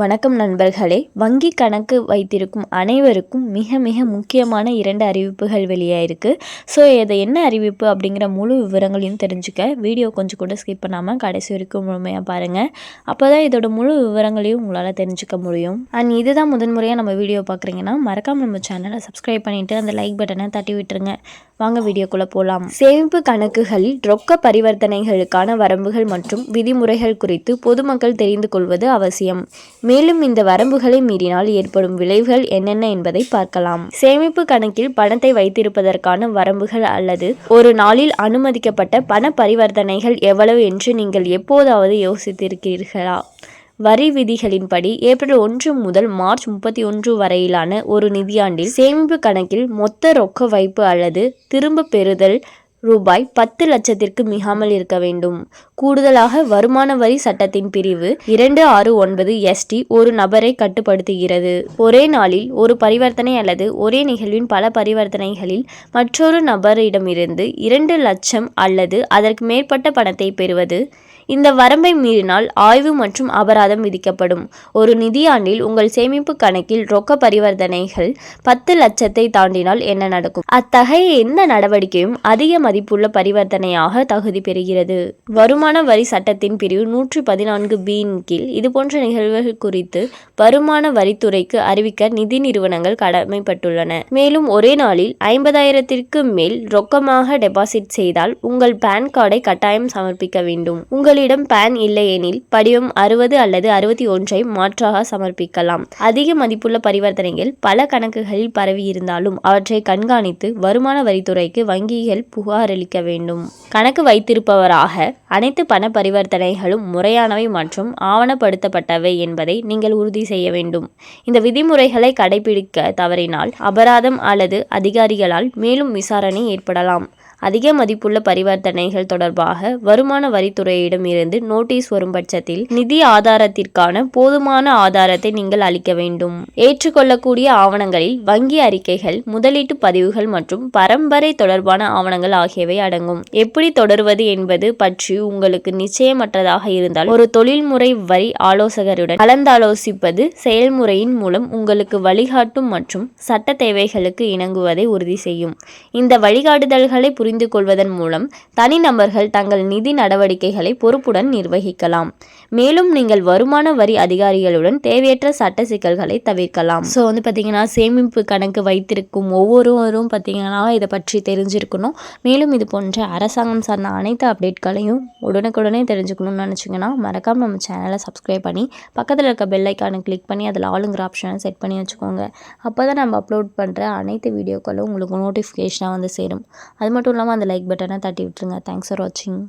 வணக்கம் நண்பர்களே. வங்கி கணக்கு வைத்திருக்கும் அனைவருக்கும் மிக மிக முக்கியமான இரண்டு அறிவிப்புகள் வெளியாயிருக்கு ஸோ இதை என்ன அறிவிப்பு அப்படிங்கிற முழு விவரங்களையும் தெரிஞ்சுக்க வீடியோ கொஞ்சம் கூட ஸ்கிப் பண்ணாமல் கடைசி வரைக்கும் முழுமையாக பாருங்கள் அப்போ தான் இதோட முழு விவரங்களையும் உங்களால் தெரிஞ்சுக்க முடியும். அண்ட் இதுதான் முதன்முறையாக நம்ம வீடியோ பார்க்குறீங்கன்னா மறக்காமல் நம்ம சேனலை சப்ஸ்கிரைப் பண்ணிவிட்டு அந்த லைக் பட்டனை தட்டி விட்டுருங்க. வாங்க வீடியோக்குள்ளே போகலாம் சேமிப்பு கணக்குகளில் ரொக்க பரிவர்த்தனைகளுக்கான வரம்புகள் மற்றும் விதிமுறைகள் குறித்து பொதுமக்கள் தெரிந்து கொள்வது அவசியம். மேலும் இந்த வரம்புகளை மீறினால் ஏற்படும் விளைவுகள் என்னென்ன என்பதை பார்க்கலாம். சேமிப்பு கணக்கில் பணத்தை வைத்திருப்பதற்கான வரம்புகள் அல்லது ஒரு நாளில் அனுமதிக்கப்பட்ட பண பரிவர்த்தனைகள் எவ்வளவு என்று நீங்கள் எப்போதாவது யோசித்திருக்கிறீர்களா? வரி விதிகளின்படி ஏப்ரல் ஒன்று முதல் மார்ச் முப்பத்தி ஒன்று வரையிலான ஒரு நிதியாண்டில் சேமிப்பு கணக்கில் மொத்த ரொக்க வைப்பு அல்லது திரும்ப பெறுதல் ரூபாய் பத்து லட்சத்திற்கு மிகாமல் இருக்க வேண்டும். கூடுதலாக வருமான வரி சட்டத்தின் பிரிவு இரண்டு ஆறு ஒன்பது எஸ்டி ஒரு நபரை கட்டுப்படுத்துகிறது. ஒரே நாளில் ஒரு பரிவர்த்தனை அல்லது ஒரே நிகழ்வின் பல பரிவர்த்தனைகளில் மற்றொரு நபரிடமிருந்து இரண்டு லட்சம் அல்லது அதற்கு மேற்பட்ட பணத்தை பெறுவது இந்த வரம்பை மீறினால் ஆய்வு மற்றும் அபராதம் விதிக்கப்படும். ஒரு நிதியாண்டில் உங்கள் சேமிப்பு கணக்கில் ரொக்க பரிவர்த்தனைகள் பத்து லட்சத்தை தாண்டினால் என்ன நடக்கும்? அத்தகைய எந்த நடவடிக்கையும் அதிக மதிப்புள்ள பரிவர்த்தனையாக தகுதி பெறுகிறது. வருமான வரி சட்டத்தின் பிரிவு நூற்றி பதினான்கு பியின் கீழ் இதுபோன்ற நிகழ்வுகள் குறித்து வருமான வரித்துறைக்கு அறிவிக்க நிதி நிறுவனங்கள் கடமைப்பட்டுள்ளன. மேலும் ஒரே நாளில் ஐம்பதாயிரத்திற்கு மேல் ரொக்கமாக டெபாசிட் செய்தால் உங்கள் பேன் கார்டை கட்டாயம் சமர்ப்பிக்க வேண்டும். உங்களின் உங்களிடம் பேன் இல்லையெனில் படிவம் அறுபது அல்லது அறுபத்தி ஒன்றை மாற்றாக சமர்ப்பிக்கலாம். அதிக மதிப்புள்ள பரிவர்த்தனைகள் பல கணக்குகளில் பரவி இருந்தாலும் அவற்றை கண்காணித்து வருமான வரித்துறைக்கு வங்கிகள் புகாரளிக்க வேண்டும். கணக்கு வைத்திருப்பவராக அனைத்து பண பரிவர்த்தனைகளும் முறையானவை மற்றும் ஆவணப்படுத்தப்பட்டவை என்பதை நீங்கள் உறுதி செய்ய வேண்டும். இந்த விதிமுறைகளை கடைபிடிக்க தவறினால் அபராதம் அல்லது அதிகாரிகளால் மேலும் விசாரணை ஏற்படலாம். அதிக மதிப்புள்ள பரிவர்த்தனைகள் தொடர்பாக வருமான வரித்துறையிடம் இருந்து நோட்டீஸ் வரும் பட்சத்தில் நிதி ஆதாரத்திற்கான போதுமான ஆதாரத்தை நீங்கள் அளிக்க வேண்டும். ஏற்றுக்கொள்ளக்கூடிய ஆவணங்களில் வங்கி அறிக்கைகள் முதலீட்டு பதிவுகள் மற்றும் பரம்பரை தொடர்பான ஆவணங்கள் ஆகியவை அடங்கும். எப்படி தொடர்வது என்பது பற்றி உங்களுக்கு நிச்சயமற்றதாக இருந்தால் ஒரு தொழில்முறை வரி ஆலோசகருடன் கலந்தாலோசிப்பது செயல்முறையின் மூலம் உங்களுக்கு வழிகாட்டும் மற்றும் சட்ட தேவைகளுக்கு இணங்குவதை உறுதி செய்யும். இந்த வழிகாட்டுதல்களை புரிந்து புரிந்து கொள்வதன் மூலம் தனிநபர்கள் தங்கள் நிதி நடவடிக்கைகளை பொறுப்புடன் நிர்வகிக்கலாம். மேலும் நீங்கள் வருமான வரி அதிகாரிகளுடன் தேவையற்ற சட்ட சிக்கல்களை தவிர்க்கலாம். ஸோ வந்து பார்த்திங்கன்னா சேமிப்பு கணக்கு வைத்திருக்கும் ஒவ்வொருவரும் பார்த்திங்கன்னா இதை பற்றி தெரிஞ்சிருக்கணும். மேலும் இது போன்ற அரசாங்கம் சார்ந்த அனைத்து அப்டேட்களையும் உடனுக்குடனே தெரிஞ்சுக்கணும்னு நினச்சிங்கன்னா மறக்காமல் நம்ம சேனலை சப்ஸ்கிரைப் பண்ணி பக்கத்தில் இருக்க பெல் ஐக்கானை கிளிக் பண்ணி அதில் ஆளுங்கிற ஆப்ஷனை செட் பண்ணி வச்சுக்கோங்க. அப்போ தான் நம்ம அப்லோட் பண்ணுற அனைத்து வீடியோக்களும் உங்களுக்கு நோட்டிஃபிகேஷனாக வந்து சேரும். அது மட்டும் இல்லாமல் அந்த லைக் பட்டனை தட்டி விட்டுருங்க. தேங்க்ஸ் ஃபார் வாட்சிங்